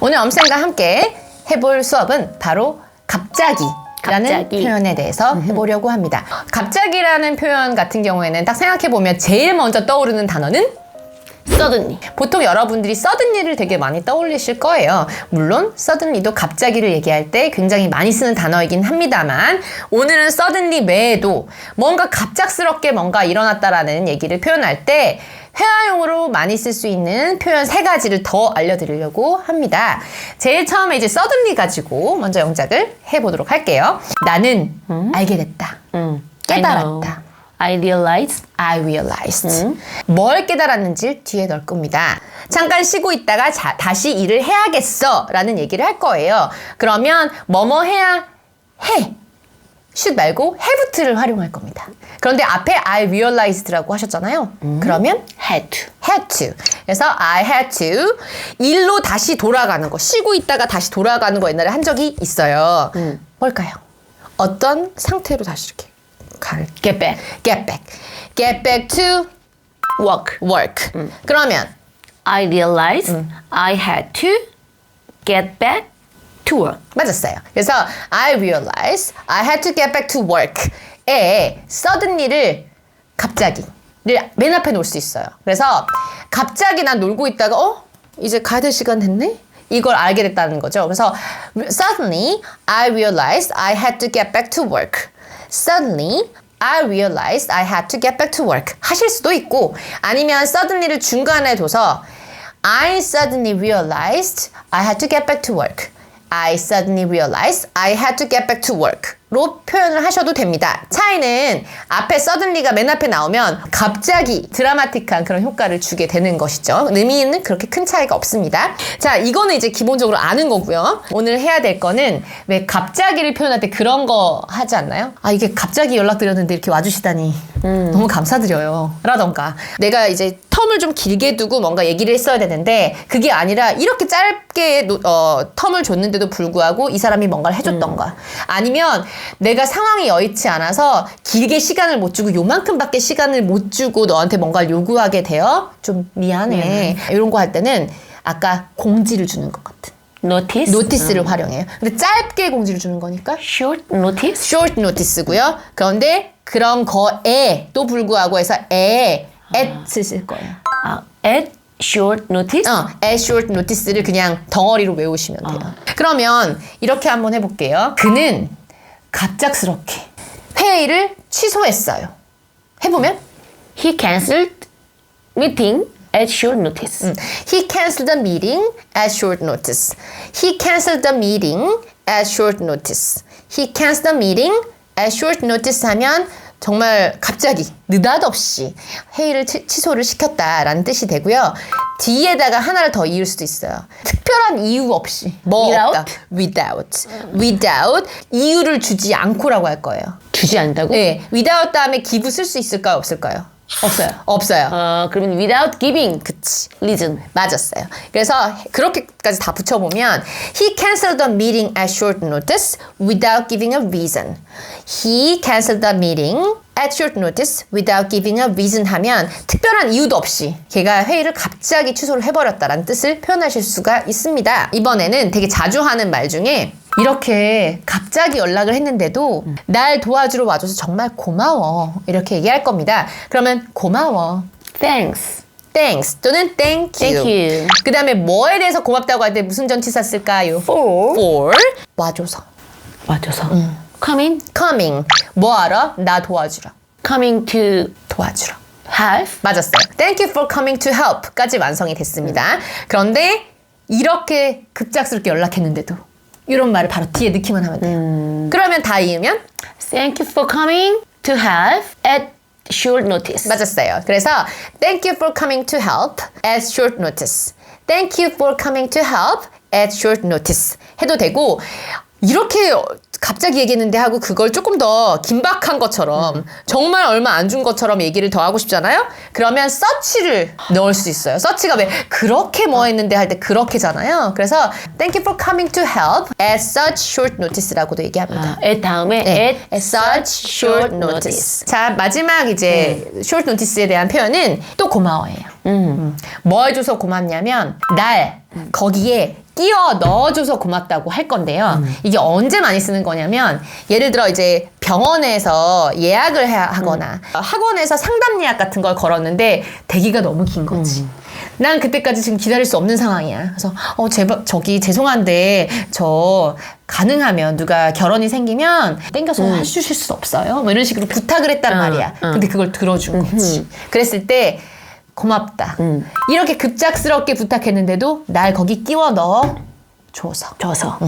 오늘 엄쌤과 함께 해볼 수업은 바로 갑자기. 라는 갑자기. 표현에 대해서 해보려고 합니다. 갑자기라는 표현 같은 경우에는 딱 생각해보면 제일 먼저 떠오르는 단어는 suddenly. 보통 여러분들이 suddenly를 되게 많이 떠올리실 거예요. 물론 suddenly도 갑자기를 얘기할 때 굉장히 많이 쓰는 단어이긴 합니다만 오늘은 suddenly 외에도 뭔가 갑작스럽게 뭔가 일어났다라는 얘기를 표현할 때 회화용으로 많이 쓸 수 있는 표현 세 가지를 더 알려드리려고 합니다. 제일 처음에 이제 suddenly 가지고 먼저 영작을 해보도록 할게요. 나는 알게 됐다. 음. 깨달았다. I realized. I realized. 뭘 깨달았는지 뒤에 넣을 겁니다. 잠깐 쉬고 있다가 자- 다시 일을 해야겠어 라는 얘기를 할 거예요. 그러면 뭐뭐 해야 해. Should 말고 have를 활용할 겁니다. 그런데 앞에 I realized라고 하셨잖아요. 그러면 had to. had to. 그래서 I had to 일로 다시 돌아가는 거. 쉬고 있다가 다시 돌아가는 거 옛날에 한 적이 있어요. 뭘까요? 어떤 상태로 다시 이렇게 갈 Get back. get back. get back to Work. work. 그러면 I realized I had to get back to work. 맞았어요. 그래서 I realized I had to get back to work에 suddenly를 갑자기 를 맨 앞에 놓을 수 있어요. 그래서 갑자기 난 놀고 있다가 어 이제 가야 될 시간 됐네. 이걸 알게 됐다는 거죠. 그래서 suddenly I realized I had to get back to work. Suddenly I realized I had to get back to work. 하실 수도 있고 아니면 suddenly를 중간에 둬서 I suddenly realized I had to get back to work. I suddenly realized I had to get back to work. 로 표현을 하셔도 됩니다. 차이는 앞에 suddenly가 맨 앞에 나오면 갑자기 드라마틱한 그런 효과를 주게 되는 것이죠. 의미는 그렇게 큰 차이가 없습니다. 자, 이거는 이제 기본적으로 아는 거고요. 오늘 해야 될 거는 왜 갑자기를 표현할 때 그런 거 하지 않나요? 아, 이게 갑자기 연락드렸는데 이렇게 와주시다니 너무 감사드려요. 라던가 내가 이제 텀을 좀 길게 두고 뭔가 얘기를 했어야 되는데 그게 아니라 이렇게 짧게 노- 어, 텀을 줬는데도 불구하고 이 사람이 뭔가를 해줬던가 아니면 내가 상황이 여의치 않아서 길게 시간을 못 주고 요만큼밖에 시간을 못 주고 너한테 뭔가를 요구하게 되어? 좀 미안해. 이런 거 할 때는 아까 공지를 주는 것 같은. Notice. 노티스를 활용해요. 근데 짧게 공지를 주는 거니까? Short notice. short notice고요. 그런데 그런 거에 또 불구하고 해서 에 at을 쓸 거예요. 아, at short notice. 어, at short notice를 그냥 덩어리로 외우시면 돼요. 그러면 이렇게 한번 해볼게요. 그는 갑작스럽게 회의를 취소했어요. 해보면 He cancelled meeting at short notice. He canceled the meeting at short notice. He canceled the meeting at short notice. He canceled the meeting at short notice 하면 정말 갑자기 느닷없이 회의를 취, 취소를 시켰다라는 뜻이 되고요. 뒤에다가 하나를 더 이을 수도 있어요. 특별한 이유 없이 뭐 Without? 없다. without. without 이유를 주지 않고라고 할 거예요. 주지 않는다고? 네, without 다음에 give 쓸 수 있을까요? 없을까요? 없어요. 없어요. 어, 그러면 without giving 그치. reason. 맞았어요. 그래서 그렇게까지 다 붙여보면 He canceled the meeting at short notice without giving a reason. He canceled the meeting at short notice without giving a reason 하면 특별한 이유도 없이 걔가 회의를 갑자기 취소를 해버렸다라는 뜻을 표현하실 수가 있습니다. 이번에는 되게 자주 하는 말 중에 이렇게 갑자기 연락을 했는데도 날 도와주러 와줘서 정말 고마워 이렇게 얘기할 겁니다. 그러면 고마워. Thanks. thanks 또는 thank you. Thank you. 그 다음에 뭐에 대해서 고맙다고 할 때 무슨 전치사 쓸까요? For for 와줘서 와줘서. Coming. coming 뭐하러? 나 도와주러 Coming to 도와주러 help. 맞았어요. Thank you for coming to help까지 완성이 됐습니다. 그런데 이렇게 급작스럽게 연락했는데도 이런 말을 바로 뒤에 넣기만 하면 돼요. 그러면 다 이으면 Thank you for coming to help at short notice. 맞았어요. 그래서 Thank you for coming to help at short notice. Thank you for coming to help at short notice 해도 되고 이렇게 갑자기 얘기했는데 하고 그걸 조금 더 긴박한 것처럼 정말 얼마 안 준 것처럼 얘기를 더 하고 싶잖아요. 그러면 서치를 넣을 수 있어요. 서치가 왜 그렇게 뭐 했는데 할 때 그렇게잖아요. 그래서 Thank you for coming to help at such short notice라고도 얘기합니다. at 다음에 네, at at such short notice. 자 마지막 이제 short notice에 대한 표현은 또 고마워해요. 음. 뭐 해줘서 고맙냐면 날 거기에 끼워 넣어줘서 고맙다고 할 건데요. 음. 이게 언제 많이 쓰는 거냐면 예를 들어 이제 병원에서 예약을 해- 하거나 음. 학원에서 상담 예약 같은 걸 걸었는데 대기가 너무 긴 거지. 음. 난 그때까지 지금 기다릴 수 없는 상황이야. 그래서 어 제발 저기 죄송한데 저 가능하면 누가 결혼이 생기면 땡겨서 해주실 수 없어요. 뭐 이런 식으로 부탁을 했단 음. 말이야. 응. 근데 그걸 들어준 거지. 그랬을 때 고맙다. 음. 이렇게 급작스럽게 부탁했는데도 날 거기 끼워 넣어 줘서 줘서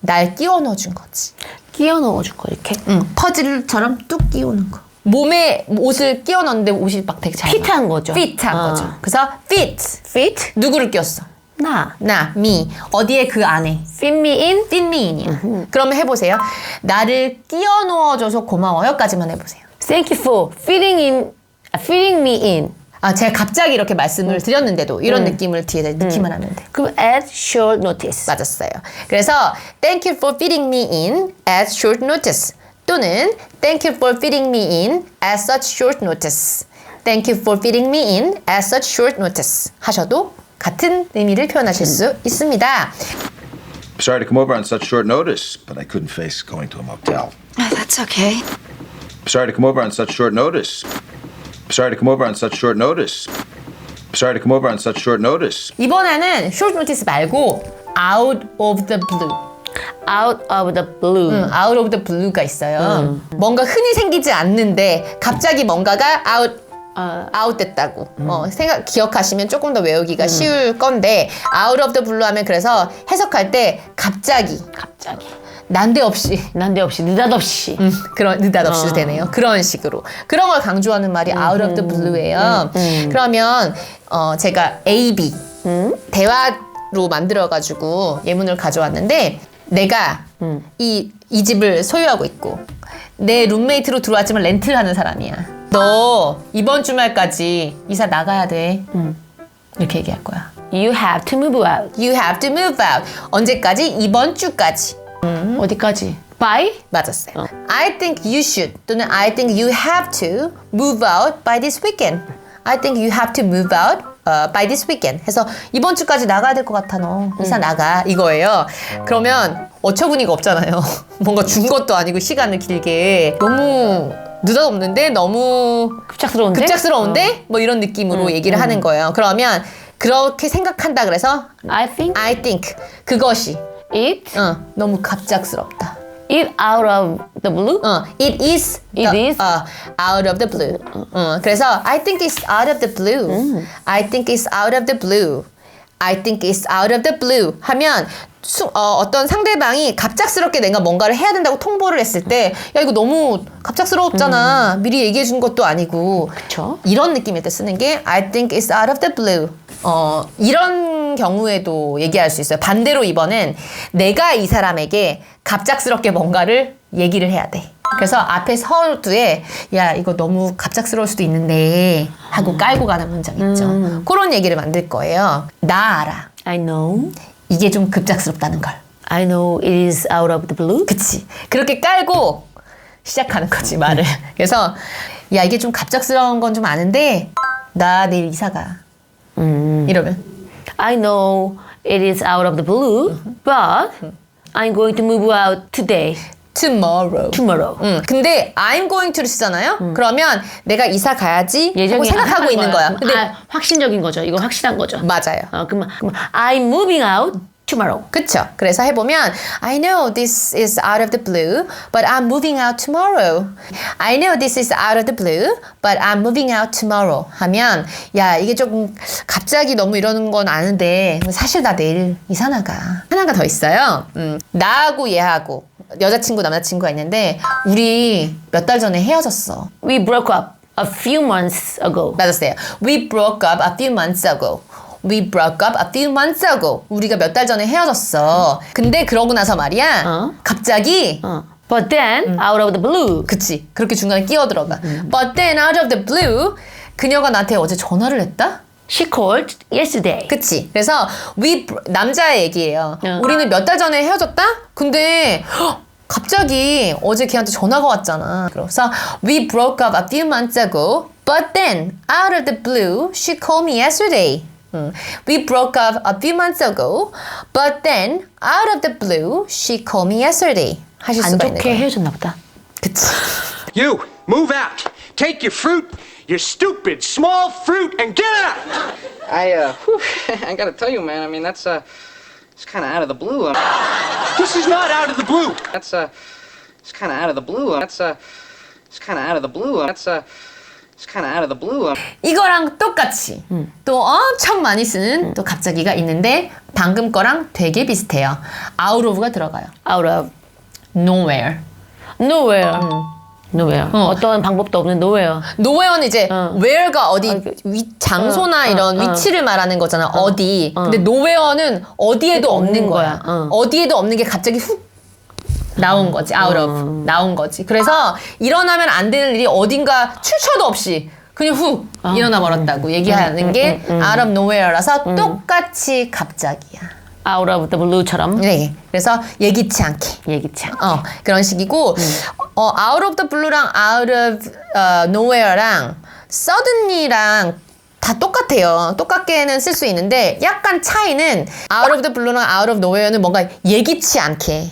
날 끼워 넣어 준 거지. 끼워 넣어줄 거 이렇게. 응. 퍼즐처럼 뚝 끼우는 거. 몸에 옷을 끼워 넣는데 옷이 막 되게 잘 핏한. 거죠. 핏한 어. 거죠. 그래서 fit. Fit 누구를 꼈어? 나. 나, me. 어디에 그 안에? Fit me in. fit me in이야. 그러면 해보세요. 나를 끼워 넣어줘서 고마워요까지만 해보세요. Thank you for fitting in. Fitting me in. 아, 제가 갑자기 이렇게 말씀을 드렸는데도 이런 느낌을 뒤에 넣기만 하면 돼. 그럼 at short notice. 맞았어요. 그래서 thank you for fitting me in at short notice 또는 thank you for fitting me in at such short notice. thank you for fitting me in at such short notice 하셔도 같은 의미를 표현하실 수 있습니다. Sorry to come over on such short notice, but I couldn't face going to a motel. Oh, that's okay. Sorry to come over on such short notice. Sorry to come over on such short notice. Sorry to come over on such short notice. 이번에는 short notice 말고 out of the blue. Out of the blue. 응, out of the blue가 있어요. 뭔가 흔히 생기지 않는데 갑자기 뭔가가 out 어, 아웃됐다고 어, 생각 기억하시면 조금 더 외우기가 쉬울 건데 out of the blue 하면 그래서 해석할 때 갑자기 갑자기. 난데없이 난데없이 느닷없이. 음, 그런 느닷없이 되네요. 그런 식으로. 그런 걸 강조하는 말이 out of the blue예요. 그러면 어, 제가 A, B 대화로 만들어 가지고 예문을 가져왔는데 내가 이, 이 집을 소유하고 있고 내 룸메이트로 들어왔지만 렌트를 하는 사람이야. 너 이번 주말까지 이사 나가야 돼. 이렇게 얘기할 거야. You have to move out. You have to move out. 언제까지? 이번 주까지 어디까지? By? 맞았어요. I think you should 또는 I think you have to move out by this weekend. I think you have to move out uh, by this weekend. 해서 이번 주까지 나가야 될 것 같아 너. 이사 나가. 이거예요. 그러면 어처구니가 없잖아요. 뭔가 준 것도 아니고 시간을 길게. 너무 느닷없는데? 너무 급작스러운데? 급작스러운데? 뭐 이런 느낌으로 얘기를 하는 거예요. 그러면 그렇게 생각한다 그래서 I think? I think 그것이 it 어, 너무 갑작스럽다 it out of the blue. 어, it is. It the- is? 어, out of the blue. 어, 그래서 I think it's out of the blue. I think it's out of the blue. I think it's out of the blue. 하면 수, 어, 어떤 상대방이 갑작스럽게 내가 뭔가를 해야 된다고 통보를 했을 때, 야 이거 너무 갑작스럽잖아. 미리 얘기해 준 것도 아니고. 그쵸. 이런 느낌일 때 쓰는 게 I think it's out of the blue. 어, 이런 경우에도 얘기할 수 있어요. 반대로 이번엔 내가 이 사람에게 갑작스럽게 뭔가를 얘기를 해야 돼. 그래서 앞에 서두에 야 이거 너무 갑작스러울 수도 있는데 하고 깔고 가는 문장 있죠. 그런 얘기를 만들 거예요. 나 알아. I know. 이게 좀 급작스럽다는 걸. I know it is out of the blue. 그치. 그렇게 깔고 시작하는 거지, 말을. 그래서, 야, 이게 좀 갑작스러운 건 좀 아는데, 나 내일 이사가. 이러면. I know it is out of the blue, but I'm going to move out today, tomorrow. tomorrow. 응. 근데 I'm going to를 쓰잖아요? 그러면 내가 이사 가야지 하고 예정이 생각하고 있는 거야. 거야. 근데 아, 확신적인 거죠. 이거 확실한 거죠. 맞아요. 어, 그러면, 그러면 I'm moving out tomorrow. 그쵸. 그래서 해보면 I know this is out of the blue, but I'm moving out tomorrow. I know this is out of the blue, but I'm moving out tomorrow. 하면 야 이게 조금 갑자기 너무 이러는 건 아는데 사실 나 내일 이사 나가. 하나가 더 있어요. 음, 나하고 얘하고 여자친구 남자친구가 있는데 우리 몇 달 전에 헤어졌어. We broke up a few months ago. 맞았어요. We broke up a few months ago. We broke up a few months ago. 우리가 몇 달 전에 헤어졌어. 근데 그러고 나서 말이야. 어? 갑자기 어. But then, out of the blue, 그치. 그렇게 중간에 끼어 들어가. But then out of the blue 그녀가 나한테 어제 전화를 했다? She called yesterday. 그치. 그래서 we 남자의 얘기예요. 어. 우리는 몇 달 전에 헤어졌다? 근데 헉, 갑자기 어제 걔한테 전화가 왔잖아. 그래서 we broke up a few months ago, but then out of the blue she called me yesterday. 음, We broke up a few months ago, but then out of the blue, she called me yesterday. 하실 안 수가 있는 좋게 거예요. 헤어졌나 보다. 그치. You, move out. Take your fruit, your stupid small fruit, and get out! I uh, whew, I gotta tell you, man. I mean, that's uh, it's kind of out of the blue. Uh, This is not out of the blue. that's uh, it's kind of out of the blue. Uh, that's uh, it's kind of out of the blue. Uh, that's uh, it's kind of out of the blue. Uh, 이거랑 똑같이 또 엄청 많이 쓰는 또 갑자기가 있는데 방금 거랑 되게 비슷해요. out of가 들어가요. Out of nowhere. nowhere. Nowhere. 어. 떤 방법도 없는 nowhere. nowhere는 이제 where가 어디 아, 그- 위, 장소나 어, 이런 어, 어. 위치를 말하는 거잖아. 어. 디 근데 nowhere는 어디에도 없는 없는 거야. 거야. 어. 어디에도 없는 게 갑자기 훅 나온 거지. out of 나온 거지. 그래서 일어나면 안 되는 일이 어딘가 출처도 없이 그냥 훅 일어나 버렸다고 얘기하는 게 out of nowhere라서 똑같이 갑자기야. Out of the blue처럼 네. 그래서 예기치 않게. 얘기치 않게. 어, 그런 식이고, 어, out of the blue랑 out of 어, nowhere랑 suddenly랑 다 똑같아요. 똑같게는 쓸 수 있는데, 약간 차이는 out of the blue랑 out of nowhere는 뭔가 예기치 않게.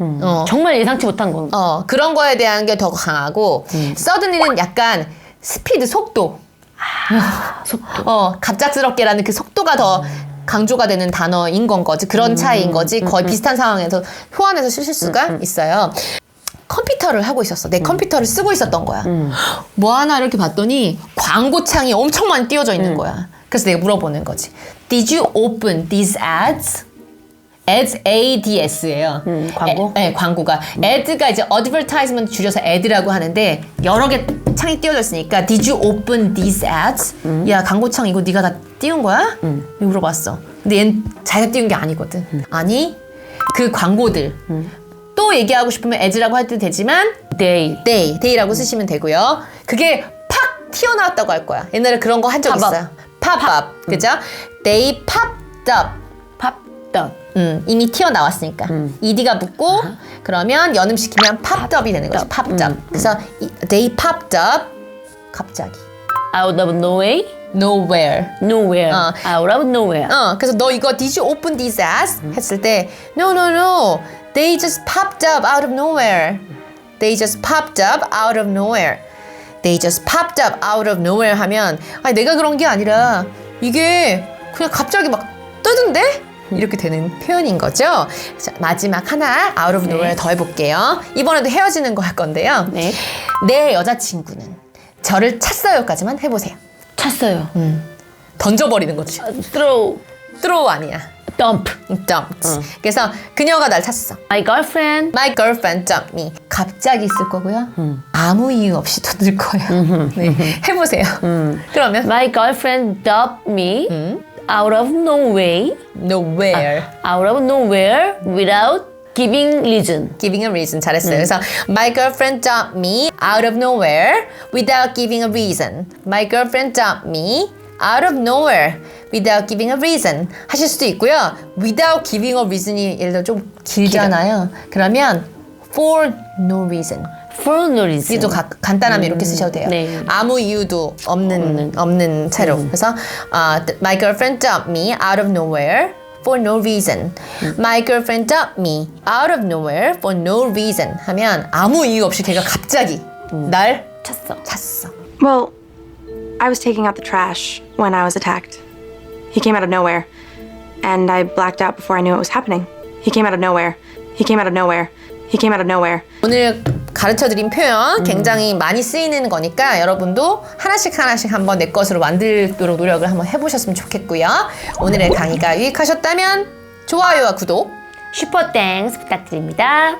어, 정말 예상치 못한 건. 어, 그런 거에 대한 게 더 강하고, suddenly는 약간 스피드, 속도. 속도. 어, 갑작스럽게라는 그 속도가 더 강조가 되는 단어인 건 거지. 그런 차이인 거지. 거의 비슷한 상황에서 호환해서 쓰실 수가 있어요. 컴퓨터를 하고 있었어. 내 컴퓨터를 쓰고 있었던 거야. 뭐 하나 이렇게 봤더니 광고창이 엄청 많이 띄워져 있는 거야. 그래서 내가 물어보는 거지. Did you open these ads? Ads, A-D-S예요. 음, 광고? 네, 광고가. ad가 이제 advertisement 줄여서 ad라고 하는데 여러 개 창이 띄워져 있으니까 did you open these ads? 음. 야 광고창 이거 네가 다 띄운 거야? 이렇게 물어봤어. 근데 얘는 자기가 띄운 게 아니거든. 음. 아니 그 광고들 또 얘기하고 싶으면 as라고 해도 되지만 Day. day, day라고 쓰시면 되고요. 그게 팍 튀어나왔다고 할 거야. 옛날에 그런 거 한적 up. 있어요. up, 그죠? They popped up. Up. 음, 이미 튀어나왔으니까. ed가 붙고 그러면 연음시키면 popped up이 되는 거죠. popped up. 그래서 이- they popped up 갑자기. Out of nowhere. nowhere. Nowhere. 어. Out of nowhere. 어, 그래서 너 이거 did you open these ads? 했을 때 no no no. They just popped up out of nowhere. They just popped up out of nowhere. They just popped up out of nowhere 하면 아니 내가 그런 게 아니라 이게 그냥 갑자기 막 뜨던데? 이렇게 되는 표현인 거죠. 자, 마지막 하나 out of nowhere 더 해볼게요. 이번에도 헤어지는 거 할 건데요. 네. 내 여자친구는 저를 찼어요까지만 해보세요. 찼어요. 던져버리는 거지. Throw. throw 아니야. Dump. dumped. 그래서 그녀가 날 찼어. My girlfriend. My girlfriend dumped me. 갑자기 있을 거고요. 아무 이유 없이도 늘 거예요. 네. 해보세요. 그러면 My girlfriend dumped me out of nowhere. nowhere. Out of nowhere without giving reason. Giving a reason 잘했어요. 그래서 my girlfriend dumped me out of nowhere without giving a reason. My girlfriend dumped me out of nowhere without giving a reason 하실 수도 있고요. without giving a reason이 예를 들어 좀 길잖아요. 그러면 for no reason. For no reason. 이도 가- 간단하면 이렇게 쓰셔도 돼요. 네. 아무 이유도 없는 없는 채로. 그래서 아, my girlfriend dumped me out of nowhere for no reason. My girlfriend dumped me out of nowhere for no reason 하면 아무 이유 없이 걔가 갑자기 날 찼어. 찼어. Well, I was taking out the trash when I was attacked. He came out of nowhere, and I blacked out before I knew it was happening. He came out of nowhere. He came out of nowhere. He came out of nowhere. 오늘 가르쳐드린 표현 굉장히 많이 쓰이는 거니까 여러분도 하나씩 하나씩 한번 내 것으로 만들도록 노력을 한번 해보셨으면 좋겠고요. 오늘의 강의가 유익하셨다면 좋아요와 구독 슈퍼 땡스 부탁드립니다.